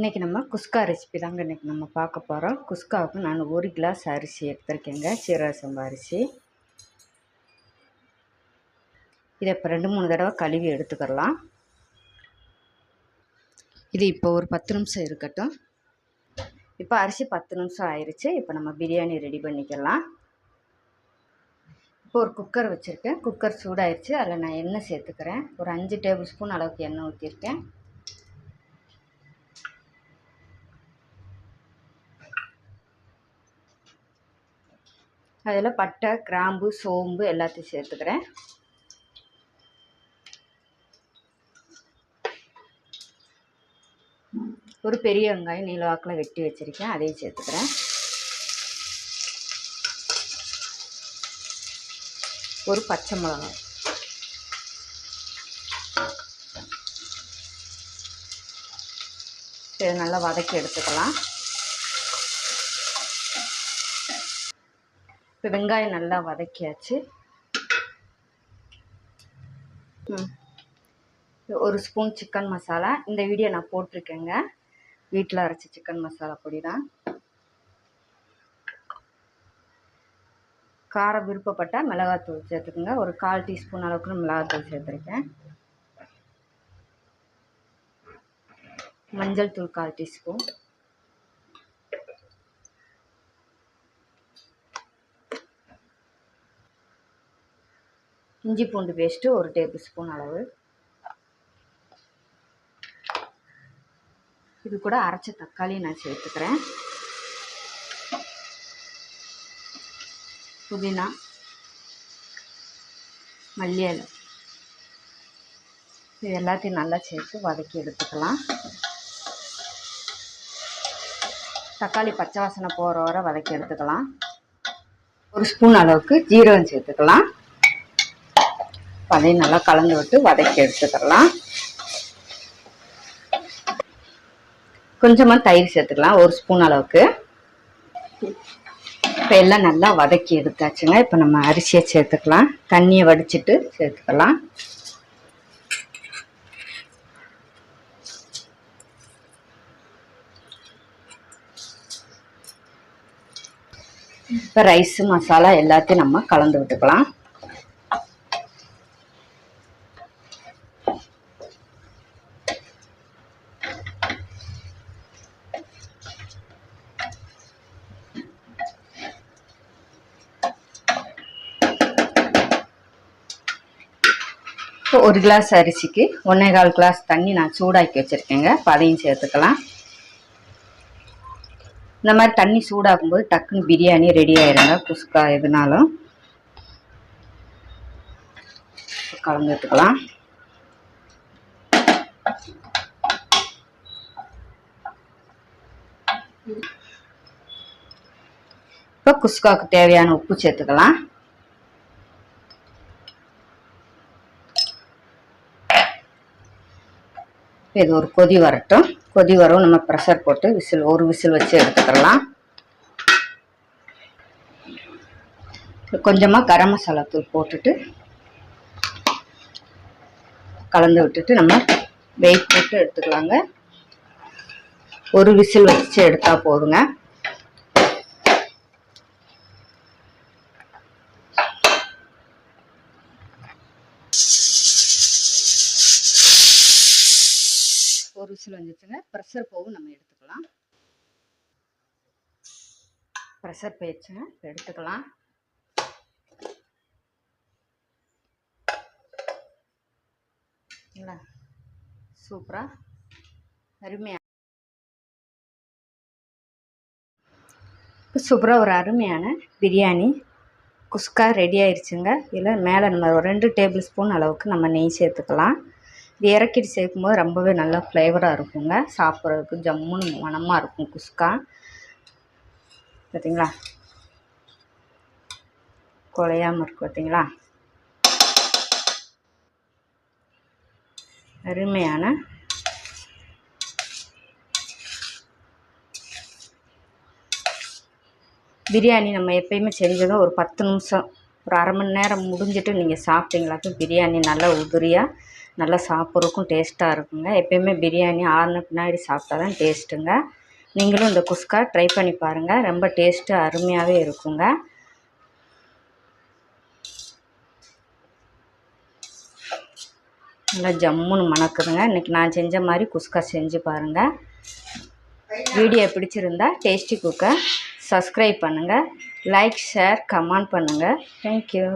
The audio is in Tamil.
இன்றைக்கி நம்ம குஸ்கா ரெசிபி தாங்க இன்றைக்கி நம்ம பார்க்க போகிறோம் குஸ்காவுக்கு நான் ஒரு கிளாஸ் அரிசி எடுத்திருக்கேங்க. சீரக சம்பா அரிசி. இதை இப்போ ரெண்டு மூணு தடவை கழுவி எடுத்துக்கிடலாம் இது இப்போ ஒரு பத்து நிமிஷம் இருக்கட்டும். இப்போ அரிசி பத்து நிமிஷம் ஆயிடுச்சு இப்போ நம்ம பிரியாணி ரெடி பண்ணிக்கலாம். இப்போ ஒரு குக்கர் வச்சுருக்கேன். குக்கர் சூடாயிருச்சு. அதில் நான் எண்ணெய் சேர்த்துக்கிறேன். ஒரு அஞ்சு டேபிள் ஸ்பூன் அளவுக்கு எண்ணெய் ஊற்றிருக்கேன் அதில் பட்டை கிராம்பு சோம்பு எல்லாத்தையும் சேர்த்துக்கிறேன். ஒரு பெரிய வெங்காயம் நீல வாக்கில் வெட்டி வச்சுருக்கேன் அதையும் சேர்த்துக்கிறேன். ஒரு பச்சை மிளகாய். இதை நல்லா வதக்கி எடுத்துக்கலாம். இப்போ வெங்காயம் நல்லா வதக்கியாச்சு. ஒரு ஸ்பூன் சிக்கன் மசாலா. இந்த வீடியோ நான் போட்டிருக்கேங்க. வீட்டில் அரைச்ச சிக்கன் மசாலா பொடி தான் காரம் விருப்பப்பட்டால் மிளகாத்தூள் சேர்த்துக்குங்க. ஒரு கால் டீஸ்பூன் அளவுக்கு மிளகாத்தூள் சேர்த்துருக்கேன். மஞ்சள் தூள் கால் டீஸ்பூன். இஞ்சி பூண்டு பேஸ்ட்டு ஒரு டேபிள் ஸ்பூன் அளவு. இது கூட அரைச்ச தக்காளி நான் சேர்த்துக்கிறேன். புதினா மல்லி இலை இது எல்லாத்தையும் நல்லா சேர்த்து வதக்கி எடுத்துக்கலாம். தக்காளி பச்சை வாசனை போகிற வரை வதக்கி எடுத்துக்கலாம். ஒரு ஸ்பூன் அளவுக்கு ஜீரகம் சேர்த்துக்கலாம். அதையும் நல்லா கலந்து விட்டு வதக்கி எடுத்துக்கலாம். கொஞ்சமாக தயிர் சேர்த்துக்கலாம் ஒரு ஸ்பூன் அளவுக்கு. இப்போ எல்லாம் நல்லா வதக்கி எடுத்தாச்சுங்க. இப்போ நம்ம அரிசியை சேர்த்துக்கலாம். தண்ணியை வடிச்சிட்டு சேர்த்துக்கலாம். இப்போ ரைஸு மசாலா எல்லாத்தையும் நம்ம கலந்து விட்டுக்கலாம். இப்போ ஒரு கிளாஸ் அரிசிக்கு ஒன்றே கால் கிளாஸ் தண்ணி நான் சூடாக்கி வச்சுருக்கேங்க. இப்போ அதையும் சேர்த்துக்கலாம். இந்த மாதிரி தண்ணி சூடாகும்போது டக்குன்னு பிரியாணி ரெடி ஆயிருங்க. குஸ்கா எதுனாலும். கலந்து இப்போ குஸ்காவுக்கு தேவையான உப்பு சேர்த்துக்கலாம். இது ஒரு கொதி வரட்டும். கொதி வரவும் நம்ம ப்ரெஷர் போட்டு விசில் ஒரு விசில் வச்சு எடுத்துக்கலாம். கொஞ்சமாக கரம் மசாலா தூள் போட்டுட்டு கலந்து விட்டுட்டு நம்ம வெயிட் போட்டு எடுத்துக்கலாங்க. ஒரு விசில் வச்சு எடுத்தால் போதுங்க. விசில் வந்துச்சுங்க. ப்ரெஷர் பூவும் நம்ம எடுத்துக்கலாம். ப்ரெஷர் போயிடுச்சுங்க. எடுத்துக்கலாம். இல்லை சூப்பராக அருமையாக இப்போ சூப்பராக ஒரு அருமையான பிரியாணி. குஸ்கா ரெடி ஆயிடுச்சுங்க இதில் மேலே நம்ம ஒரு ரெண்டு டேபிள் ஸ்பூன் அளவுக்கு நம்ம நெய் சேர்த்துக்கலாம். இது இறக்கிட்டு சேர்க்கும்போது ரொம்பவே நல்லா ஃப்ளேவராக இருக்குங்க. சாப்பிட்றதுக்கு ஜம்முன்னு மனமாக இருக்கும் குஸ்கா. பார்த்தீங்களா குழையாமல் இருக்கு பார்த்தீங்களா அருமையான பிரியாணி நம்ம எப்பயுமே செஞ்சதும் ஒரு பத்து நிமிஷம் ஒரு அரை மணி நேரம் முடிஞ்சிட்டு நீங்கள் சாப்பிட்டீங்களாக்கும் பிரியாணி நல்லா உதிரியாக நல்லா சாப்பிட்றதுக்கும் டேஸ்ட்டாக இருக்குங்க. எப்பயுமே பிரியாணி ஆறுன பின்னாடி சாப்பிட்டா தான் டேஸ்ட்டுங்க நீங்களும் இந்த குஸ்கா ட்ரை பண்ணி பாருங்கள் ரொம்ப டேஸ்ட்டு அருமையாகவே இருக்குங்க. நல்லா ஜம்முன்னு மணக்குதுங்க. இன்றைக்கி நான் செஞ்ச மாதிரி குஸ்கா செஞ்சு பாருங்கள் வீடியோ பிடிச்சிருந்தா டேஸ்டி குக்கை சப்ஸ்கிரைப் பண்ணுங்கள் லைக் ஷேர் கமெண்ட் பண்ணுங்கள் தேங்க்யூ